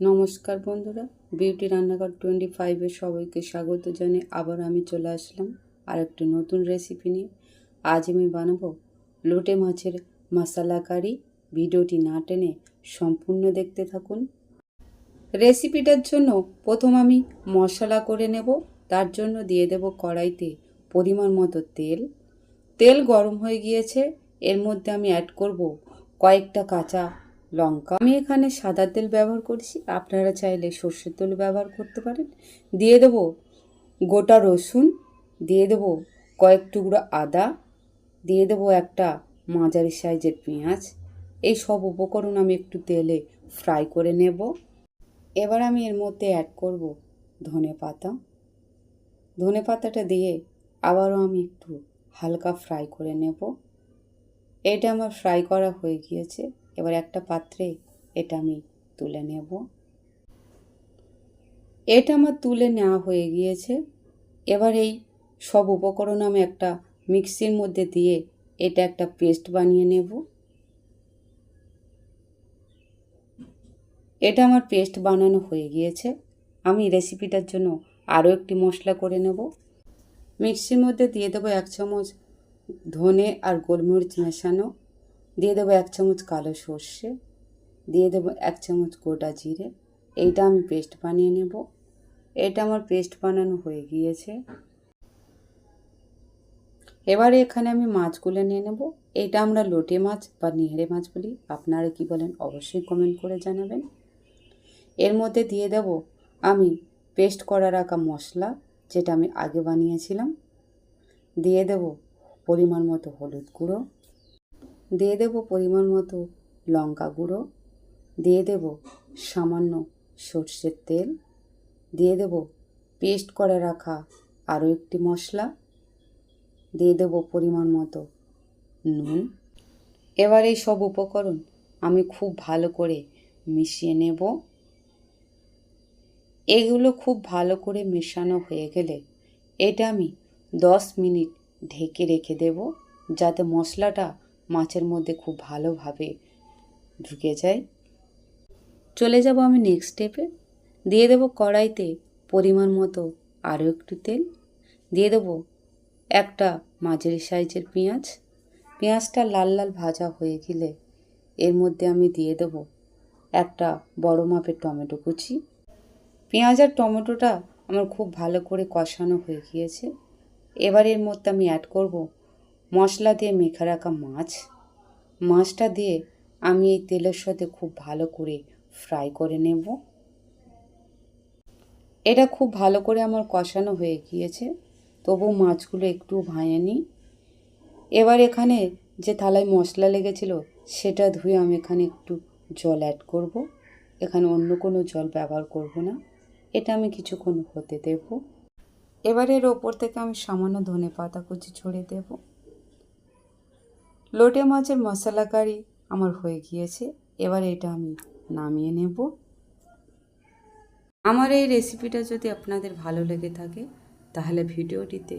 নমস্কার বন্ধুরা, বিউটি রান্নাঘর টোয়েন্টি ফাইভের সবাইকে স্বাগত জানিয়ে আবার আমি চলে আসলাম আর একটি নতুন রেসিপি নিয়ে। আজ আমি বানাবো লোটে মাছের মশলা কারি। ভিডিওটি না টেনে সম্পূর্ণ দেখতে থাকুন। রেসিপিটার জন্য প্রথম আমি মশলা করে নেব, তার জন্য দিয়ে দেব কড়াইতে পরিমাণ মতো তেল। তেল গরম হয়ে গিয়েছে, এর মধ্যে আমি অ্যাড করব কয়েকটা কাঁচা লঙ্কা। আমি এখানে সাদা তেল ব্যবহার করছি। আপনারা চাইলে সর্ষের তেল ব্যবহার করতে পারেন। দিয়ে দেব গোটা রসুন, দিয়ে দেব কয়েক টুকরো আদা, দিয়ে দেব একটা মাঝারি সাইজের পেঁয়াজ। এই সব উপকরণ আমি একটু তেলে ফ্রাই করে নেব। এবার আমি এর মধ্যে অ্যাড করব ধনে পাতা। ধনে পাতাটা দিয়ে আবারও আমি একটু হালকা ফ্রাই করে নেব। এটা আমার ফ্রাই করা হয়ে গিয়েছে। এবার একটা পাত্রে এটা আমি তুলে নেব। এটা আমার তুলে নেওয়া হয়ে গিয়েছে। এবার এই সব উপকরণ আমি একটা মিক্সির মধ্যে দিয়ে এটা একটা পেস্ট বানিয়ে নেব। এটা আমার পেস্ট বানানো হয়ে গিয়েছে। আমি রেসিপিটার জন্য আরও একটি মশলা করে নেব। মিক্সির মধ্যে দিয়ে দেবো এক চামচ ধনে আর গোলমরিচ মেশানো। দিয়ে দেবো এক চামচ কালো সর্ষে, দিয়ে দেবো এক চামচ গোটা জিরে। এইটা আমি পেস্ট বানিয়ে নেব। এটা আমার পেস্ট বানানো হয়ে গিয়েছে। এবারে এখানে আমি মাছগুলো নিয়ে নেব। এটা আমরা লোটে মাছ বা নিহড়ে মাছ বলি। আপনারা কি বলেন অবশ্যই কমেন্ট করে জানাবেন। এর মধ্যে দিয়ে দেব আমি পেস্ট করা রাখা মশলা, যেটা আমি আগে বানিয়েছিলাম। দিয়ে দেব পরিমাণ মতো হলুদ গুঁড়ো। দিয়ে দেব পরিমাণ মতো লঙ্কা গুঁড়ো, দিয়ে দেব সামান্য সর্ষের তেল, দিয়ে দেব পেস্ট করে রাখা আরও একটি মশলা, দিয়ে দেব পরিমাণ মতো নুন। এবার এই সব উপকরণ আমি খুব ভালো করে মিশিয়ে নেব। এগুলো খুব ভালো করে মেশানো হয়ে গেলে এটা আমি দশ মিনিট ঢেকে রেখে দেব, যাতে মশলাটা মাছের মধ্যে খুব ভালোভাবে ঢুকে যায়। চলে যাব আমি নেক্সট স্টেপে দিয়ে দেব কড়াইতে পরিমাণ মতো আরও একটু তেল। দিয়ে দেব একটা মাঝারি সাইজের পেঁয়াজ। পেঁয়াজটা লাল লাল ভাজা হয়ে গেলে এর মধ্যে আমি দিয়ে দেব একটা বড় মাপের টমেটো কুচি। পেঁয়াজ আর টমেটোটা আমার খুব ভালো করে কষানো হয়ে গিয়েছে। এবার এর মধ্যে আমি অ্যাড করব মশলা দিয়ে মেখে রাখা মাছ। মাছটা দিয়ে আমি এই তেলের সাথে খুব ভালো করে ফ্রাই করে নেব। এটা খুব ভালো করে আমার কষানো হয়ে গিয়েছে, তবু মাছগুলো একটু ভাঙেনি এবার এখানে যে থালায় মশলা লেগেছিল, সেটা ধুয়ে আমি এখানে একটু জল অ্যাড করব। এখানে অন্য কোনো জল ব্যবহার করব না। এটা আমি কিছুক্ষণ হতে দেব। এবার এর ওপর থেকে আমি সামান্য ধনে পাতা কুচি ছড়িয়ে দেব। লোটে মাছের মশলা কারি আমার হয়ে গিয়েছে। এবার এটা আমি নামিয়ে নেব। আমার এই রেসিপিটা যদি আপনাদের ভালো লেগে থাকে, তাহলে ভিডিওটিতে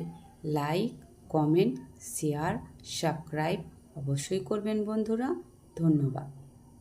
লাইক কমেন্ট শেয়ার সাবস্ক্রাইব অবশ্যই করবেন বন্ধুরা। ধন্যবাদ।